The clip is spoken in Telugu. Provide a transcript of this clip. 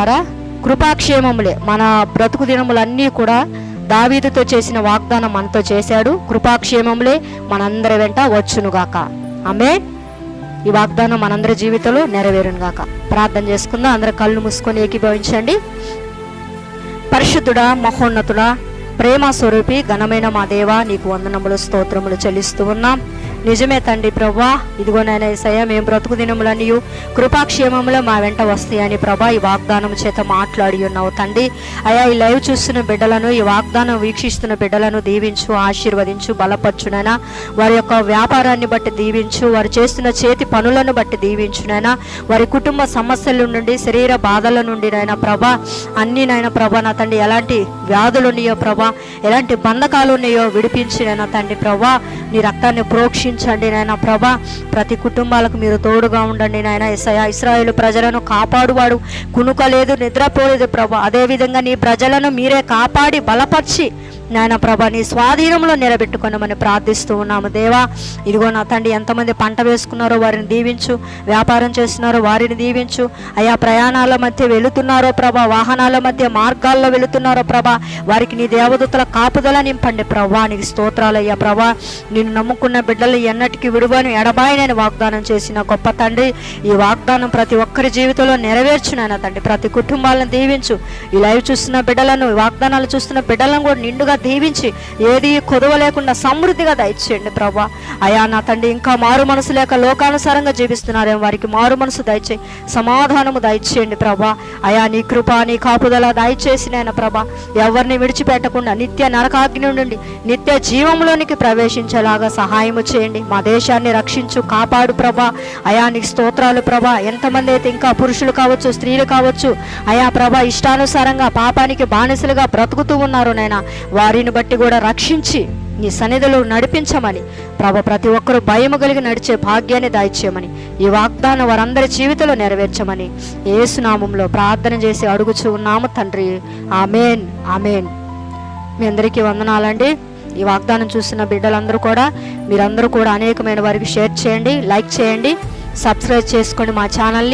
ద్వారా కృపాక్షేమములే. మన బ్రతుకు దినములన్నీ కూడా దావీదుతో చేసిన వాగ్దానం మనతో చేశాడు. కృపాక్షేమములే మనందరి వెంట వచ్చునుగాక. ఆమె ఈ వాగ్దానం మనందరి జీవితంలో నెరవేరునుగాక. ప్రార్థన చేసుకుందాం. అందరు కళ్ళు మూసుకొని ఏకీభవించండి. పరిశుద్ధుడా మహోన్నతుడా ప్రేమ స్వరూపి ఘనమైన మా దేవా నీకు వందనములు స్తోత్రములు చెల్లిస్తూ ఉన్నాం. నిజమే తండ్రి ప్రభా. ఇదిగో నాయన ఏసయ్య మేము బ్రతుకు దినములనియు కృపాక్షేమములో మా వెంట వస్తాయని ప్రభా ఈ వాగ్దానం చేత మాట్లాడి ఉన్నావు తండ్రి. అయా ఈ లైవ్ చూస్తున్న బిడ్డలను ఈ వాగ్దానం వీక్షిస్తున్న బిడ్డలను దీవించు ఆశీర్వదించు బలపరచునైనా వారి యొక్క వ్యాపారాన్ని బట్టి దీవించు వారు చేస్తున్న చేతి పనులను బట్టి దీవించునైనా వారి కుటుంబ సమస్యల నుండి శరీర బాధల నుండి నాయన ప్రభా అన్ని నాయన ప్రభా నా తండ్రి ఎలాంటి వ్యాధులు ఉన్నాయో ప్రభా ఎలాంటి బంధకాలు ఉన్నాయో విడిపించినైనా తండ్రి ప్రభా. నీ రక్తాన్ని రక్షించండి నాయన ప్రభా. ప్రతి కుటుంబాలకు మీరు తోడుగా ఉండండి నాయన. ఇసయా ఇస్రాయేల్ ప్రజలను కాపాడువాడు. కునుకలేదు నిద్రపోలేదు ప్రభా. అదేవిధంగా నీ ప్రజలను మీరే కాపాడి బలపరిచి నాయన ప్రభా నీ స్వాధీనంలో నిలబెట్టుకున్నామని ప్రార్థిస్తూ ఉన్నాము దేవా. ఇదిగో నా తండ్రి ఎంతమంది పంట వేసుకున్నారో వారిని దీవించు వ్యాపారం చేస్తున్నారో వారిని దీవించు. అయా ప్రయాణాల మధ్య వెళుతున్నారో ప్రభా వాహనాల మధ్య మార్గాల్లో వెళుతున్నారో ప్రభా. వారికి నీ దేవదూతల కాపుదల నింపండి ప్రభా. నీకు స్తోత్రాలయ్యా ప్రభా. నిన్ను నమ్ముకున్న బిడ్డలు ఎన్నటికీ విడువని ఎడబాయినని వాగ్దానం చేసిన గొప్ప తండ్రి ఈ వాగ్దానం ప్రతి ఒక్కరి జీవితంలో నెరవేర్చునైనా తండ్రి. ప్రతి కుటుంబాలను దీవించు. ఈ లైవ్ చూస్తున్న బిడ్డలను వాగ్దానాలు చూస్తున్న బిడ్డలను కూడా నిండుగా దీవించి ఏది కొదవ లేకుండా సమృద్ధిగా దయచేయండి ప్రభా. అయా నా తండ్రి ఇంకా మారు మనసు లేక లోకానుసారంగా జీవిస్తున్నారేమో వారికి మారు మనసు దయచేయి సమాధానము దయచేయండి ప్రభా. అయా నీ కృప నీ కాపుదల దయచేసి నేను ప్రభా ఎవరిని విడిచిపెట్టకుండా నిత్య నరకాగ్ని నుండి నిత్య జీవంలోనికి ప్రవేశించేలాగా సహాయము చేయండి. మా దేశాన్ని రక్షించు కాపాడు ప్రభా. అయా నీ స్తోత్రాలు ప్రభా. ఎంతమంది అయితే ఇంకా పురుషులు కావచ్చు స్త్రీలు కావచ్చు అయా ప్రభా ఇష్టానుసారంగా పాపానికి బానిసలుగా బ్రతుకుతూ ఉన్నారు నాయన వారిని బట్టి కూడా రక్షించి నీ సన్నిధిలో నడిపించమని. ప్రభ ప్రతి ఒక్కరూ భయము కలిగి నడిచే భాగ్యాన్ని దాయిచ్చేయమని. ఈ వాగ్దానం వారందరి జీవితంలో నెరవేర్చమని. ఏసునామంలో ప్రార్థన చేసి అడుగుచూ ఉన్నాము తండ్రి. Amen amen. మీ అందరికీ వందనాలండి. ఈ వాగ్దానం చూసిన బిడ్డలందరూ కూడా మీరందరూ కూడా అనేకమైన వారికి షేర్ చేయండి లైక్ చేయండి సబ్స్క్రైబ్ చేసుకోండి మా ఛానల్ని